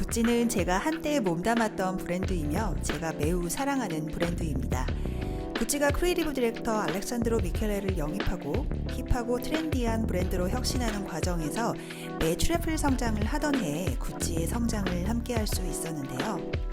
구찌는 제가 한때 몸담았던 브랜드이며 제가 매우 사랑하는 브랜드입니다. 구찌가 크리에이티브 디렉터 알렉산드로 미켈레를 영입하고 힙하고 트렌디한 브랜드로 혁신하는 과정에서 매출애플 성장을 하던 해에 구찌의 성장을 함께할 수 있었는데요.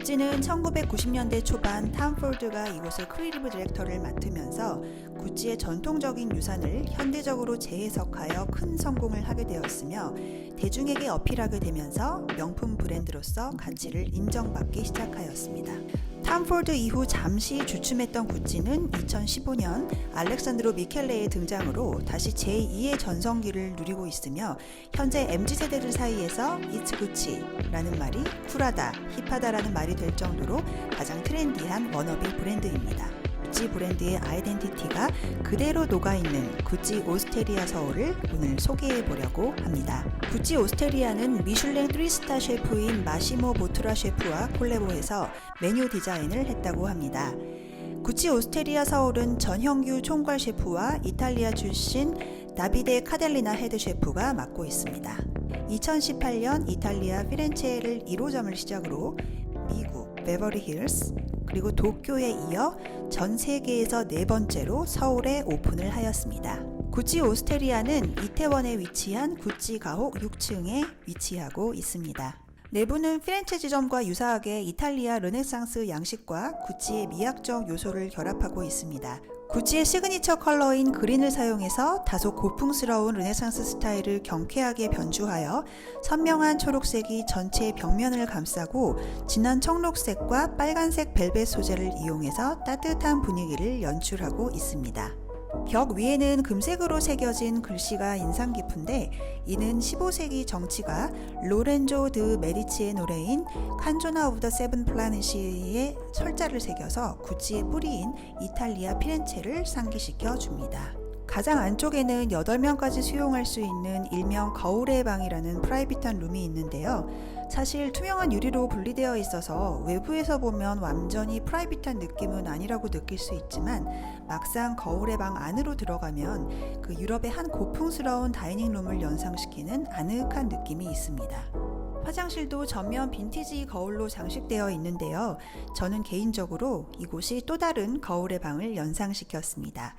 구찌는 1990년대 초반 탐폴드가 이곳의 크리에이티브 디렉터를 맡으면서 구찌의 전통적인 유산을 현대적으로 재해석하여 큰 성공을 하게 되었으며 대중에게 어필하게 되면서 명품 브랜드로서 가치를 인정받기 시작하였습니다. 탐폴드 이후 잠시 주춤했던 구찌는 2015년 알렉산드로 미켈레의 등장으로 다시 제2의 전성기를 누리고 있으며 현재 MZ세대들 사이에서 It's Gucci라는 말이 쿨하다, 힙하다라는 말이 될 정도로 가장 트렌디한 워너비 브랜드입니다. 구찌 브랜드의 아이덴티티가 그대로 녹아있는 구찌 오스테리아 서울을 오늘 소개해 보려고 합니다. 구찌 오스테리아는 미슐랭 3스타 셰프인 마시모 보트라 셰프와 콜라보해서 메뉴 디자인을 했다고 합니다. 구찌 오스테리아 서울은 전형규 총괄 셰프와 이탈리아 출신 다비데 카델리나 헤드 셰프가 맡고 있습니다. 2018년 이탈리아 피렌체를 1호점을 시작으로 미국 베버리 힐스 그리고 도쿄에 이어 전 세계에서 네 번째로 서울에 오픈을 하였습니다. 구찌 오스테리아는 이태원에 위치한 구찌 가옥 6층에 위치하고 있습니다. 내부는 피렌체 지점과 유사하게 이탈리아 르네상스 양식과 구찌의 미학적 요소를 결합하고 있습니다. 구찌의 시그니처 컬러인 그린을 사용해서 다소 고풍스러운 르네상스 스타일을 경쾌하게 변주하여 선명한 초록색이 전체 벽면을 감싸고 진한 청록색과 빨간색 벨벳 소재를 이용해서 따뜻한 분위기를 연출하고 있습니다. 벽 위에는 금색으로 새겨진 글씨가 인상 깊은데 이는 15세기 정치가 로렌조 드 메디치의 노래인 칸조나 오브 더 세븐 플라넷시의 철자를 새겨서 구찌의 뿌리인 이탈리아 피렌체를 상기시켜 줍니다. 가장 안쪽에는 8명까지 수용할 수 있는 일명 거울의 방이라는 프라이빗한 룸이 있는데요. 사실 투명한 유리로 분리되어 있어서 외부에서 보면 완전히 프라이빗한 느낌은 아니라고 느낄 수 있지만 막상 거울의 방 안으로 들어가면 그 유럽의 한 고풍스러운 다이닝룸을 연상시키는 아늑한 느낌이 있습니다. 화장실도 전면 빈티지 거울로 장식되어 있는데요. 저는 개인적으로 이곳이 또 다른 거울의 방을 연상시켰습니다.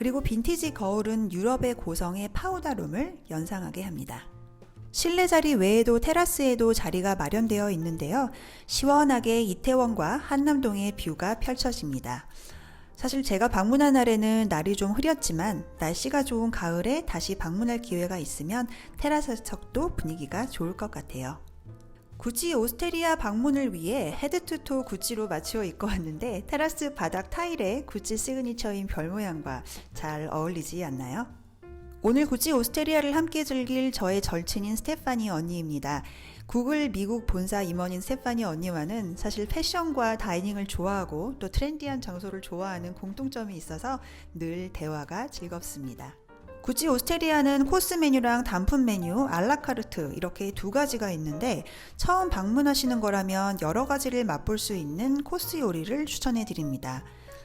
그리고 빈티지 거울은 유럽의 고성의 파우다룸을 연상하게 합니다. 실내 자리 외에도 테라스에도 자리가 마련되어 있는데요. 시원하게 이태원과 한남동의 뷰가 펼쳐집니다. 사실 제가 방문한 날에는 날이 좀 흐렸지만 날씨가 좋은 가을에 다시 방문할 기회가 있으면 테라스 석도 분위기가 좋을 것 같아요. 구찌 오스테리아 방문을 위해 헤드투토 구찌로 맞추어 입고 왔는데 테라스 바닥 타일에 구찌 시그니처인 별 모양과 잘 어울리지 않나요? 오늘 구찌 오스테리아를 함께 즐길 저의 절친인 스테파니 언니입니다. 구글 미국 본사 임원인 스테파니 언니와는 사실 패션과 다이닝을 좋아하고 또 트렌디한 장소를 좋아하는 공통점이 있어서 늘 대화가 즐겁습니다. 구찌 오스테리아는 코스 메뉴랑 단품 메뉴, 알라카르트 이렇게 두 가지가 있는데 처음 방문하시는 거라면 여러 가지를 맛볼 수 있는 코스 요리를 추천해 드립니다.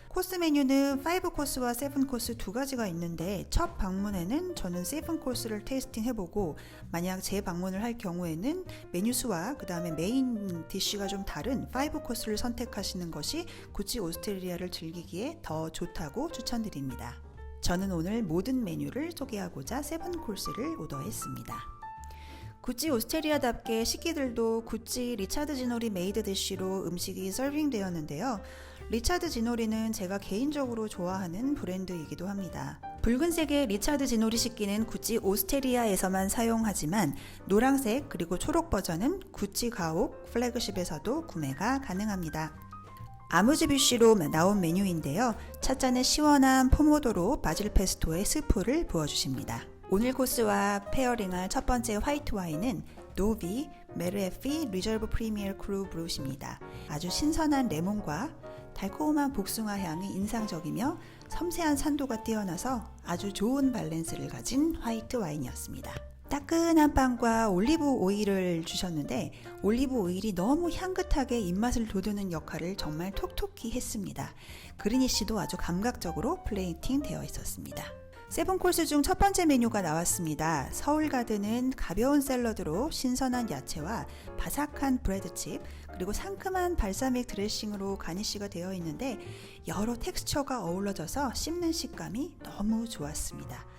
코스 메뉴는 5 코스와 7 코스 두 가지가 있는데 첫 방문에는 저는 7 코스를 테이스팅 해보고 만약 재방문을 할 경우에는 메뉴 수와 그 다음에 메인 디쉬가 좀 다른 5 코스를 선택하시는 것이 구찌 오스트레리아를 즐기기에 더 좋다고 추천드립니다. 저는 오늘 모든 메뉴를 소개하고자 7 코스를 오더했습니다. 구찌 오스테리아답게 식기들도 구찌 리차드 지노리 메이드 디쉬로 음식이 서빙되었는데요. 리차드 지노리는 제가 개인적으로 좋아하는 브랜드이기도 합니다. 붉은색의 리차드 지노리 식기는 구찌 오스테리아에서만 사용하지만 노란색 그리고 초록 버전은 구찌 가옥 플래그십에서도 구매가 가능합니다. 아무즈뷰시로 나온 메뉴인데요. 찻잔에 시원한 포모도로 바질 페스토에 스프를 부어주십니다. 오늘 코스와 페어링할 첫 번째 화이트 와인은 노비 메르에피 리저브 프리미어 크루 브루십니다. 아주 신선한 레몬과 달콤한 복숭아 향이 인상적이며 섬세한 산도가 뛰어나서 아주 좋은 밸런스를 가진 화이트 와인이었습니다. 따끈한 빵과 올리브 오일을 주셨는데 올리브 오일이 너무 향긋하게 입맛을 돋우는 역할을 정말 톡톡히 했습니다. 그리니 씨도 아주 감각적으로 플레이팅 되어 있었습니다. 세븐 코스 중 첫 번째 메뉴가 나왔습니다. 서울 가드는 가벼운 샐러드로 신선한 야채와 바삭한 브레드칩 그리고 상큼한 발사믹 드레싱으로 가니쉬가 되어 있는데 여러 텍스처가 어우러져서 씹는 식감이 너무 좋았습니다.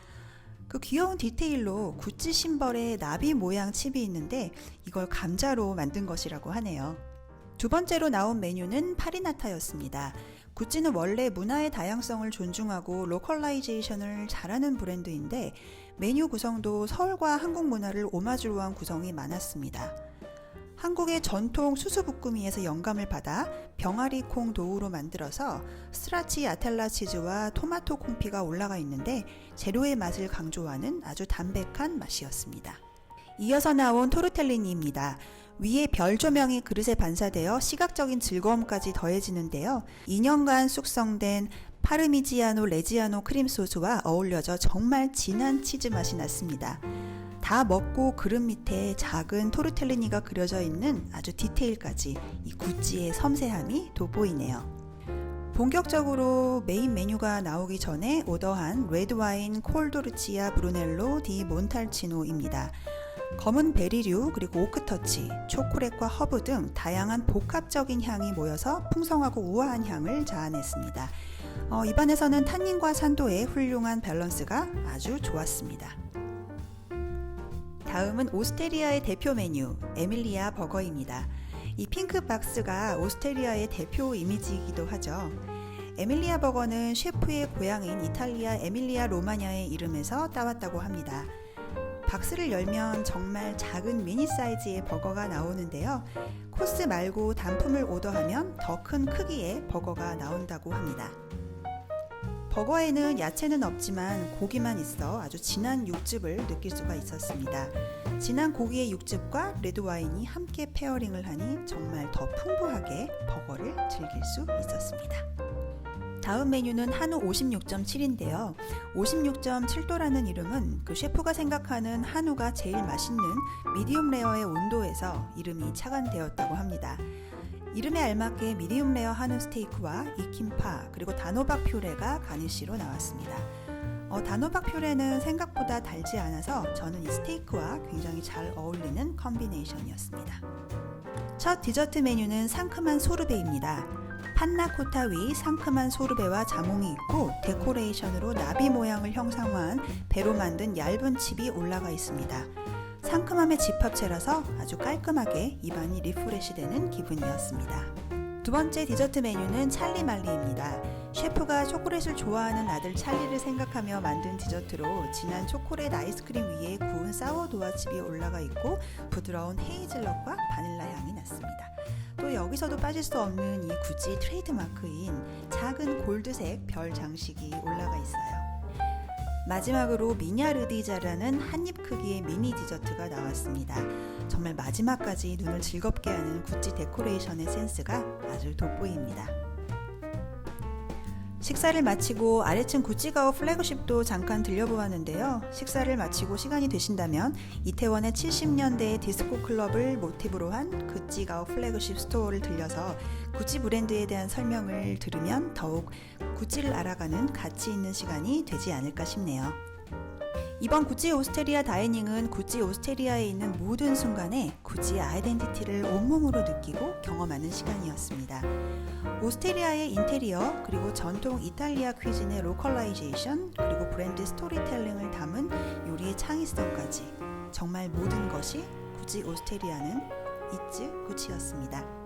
그 귀여운 디테일로 구찌 심벌에 나비 모양 칩이 있는데 이걸 감자로 만든 것이라고 하네요. 두 번째로 나온 메뉴는 파리나타였습니다. 구찌는 원래 문화의 다양성을 존중하고 로컬라이제이션을 잘하는 브랜드인데 메뉴 구성도 서울과 한국 문화를 오마주로 한 구성이 많았습니다. 한국의 전통 수수부꾸미에서 영감을 받아 병아리 콩 도우로 만들어서 스라치 아텔라 치즈와 토마토 콩피가 올라가 있는데 재료의 맛을 강조하는 아주 담백한 맛이었습니다. 이어서 나온 토르텔리니입니다. 위에 별 조명이 그릇에 반사되어 시각적인 즐거움까지 더해지는데요. 2년간 숙성된 파르미지아노 레지아노 크림 소스와 어울려져 정말 진한 치즈 맛이 났습니다. 다 먹고 그릇 밑에 작은 토르텔리니가 그려져 있는 아주 디테일까지 이 구찌의 섬세함이 돋보이네요. 본격적으로 메인 메뉴가 나오기 전에 오더한 레드와인 콜도르치아 브루넬로 디 몬탈치노입니다. 검은 베리류 그리고 오크터치, 초콜릿과 허브 등 다양한 복합적인 향이 모여서 풍성하고 우아한 향을 자아냈습니다. 어, 입안에서는 탄닌과 산도의 훌륭한 밸런스가 아주 좋았습니다. 다음은 오스테리아의 대표 메뉴 에밀리아 버거입니다. 이 핑크 박스가 오스테리아의 대표 이미지이기도 하죠. 에밀리아 버거는 셰프의 고향인 이탈리아 에밀리아 로마냐의 이름에서 따왔다고 합니다. 박스를 열면 정말 작은 미니 사이즈의 버거가 나오는데요. 코스 말고 단품을 오더하면 더 큰 크기의 버거가 나온다고 합니다. 버거에는 야채는 없지만 고기만 있어 아주 진한 육즙을 느낄 수가 있었습니다. 진한 고기의 육즙과 레드 와인이 함께 페어링을 하니 정말 더 풍부하게 버거를 즐길 수 있었습니다. 다음 메뉴는 한우 56.7인데요. 56.7도라는 이름은 그 셰프가 생각하는 한우가 제일 맛있는 미디움 레어의 온도에서 이름이 착안되었다고 합니다. 이름에 알맞게 미디움 레어 한우 스테이크와 익힌파 그리고 단호박 퓨레가 가니쉬로 나왔습니다. 어, 단호박 퓨레는 생각보다 달지 않아서 저는 이 스테이크와 굉장히 잘 어울리는 컨비네이션이었습니다. 첫 디저트 메뉴는 상큼한 소르베입니다. 판나코타 위 상큼한 소르베와 자몽이 있고 데코레이션으로 나비 모양을 형상화한 배로 만든 얇은 칩이 올라가 있습니다. 상큼함의 집합체라서 아주 깔끔하게 입안이 리프레시 되는 기분이었습니다. 두 번째 디저트 메뉴는 찰리 말리입니다. 셰프가 초콜릿을 좋아하는 아들 찰리를 생각하며 만든 디저트로 진한 초콜릿 아이스크림 위에 구운 사워도어칩이 올라가 있고 부드러운 헤이즐넛과 바닐라 향이 났습니다. 또 여기서도 빠질 수 없는 이 구찌 트레이드마크인 작은 골드색 별 장식이 올라가 있어요. 마지막으로 미냐르디자라는 한 입 크기의 미니 디저트가 나왔습니다. 정말 마지막까지 눈을 즐겁게 하는 구찌 데코레이션의 센스가 아주 돋보입니다. 식사를 마치고 아래층 구찌가오 플래그십도 잠깐 들려보았는데요. 식사를 마치고 시간이 되신다면 이태원의 70년대 디스코 클럽을 모티브로 한 구찌가오 플래그십 스토어를 들려서 구찌 브랜드에 대한 설명을 들으면 더욱 구찌를 알아가는 가치 있는 시간이 되지 않을까 싶네요. 이번 구찌 오스테리아 다이닝은 구찌 오스테리아에 있는 모든 순간에 구찌의 아이덴티티를 온몸으로 느끼고 경험하는 시간이었습니다. 오스테리아의 인테리어, 그리고 전통 이탈리아 퀴즈의 로컬라이제이션, 그리고 브랜드 스토리텔링을 담은 요리의 창의성까지 정말 모든 것이 구찌 오스테리아는 이츠 구찌였습니다.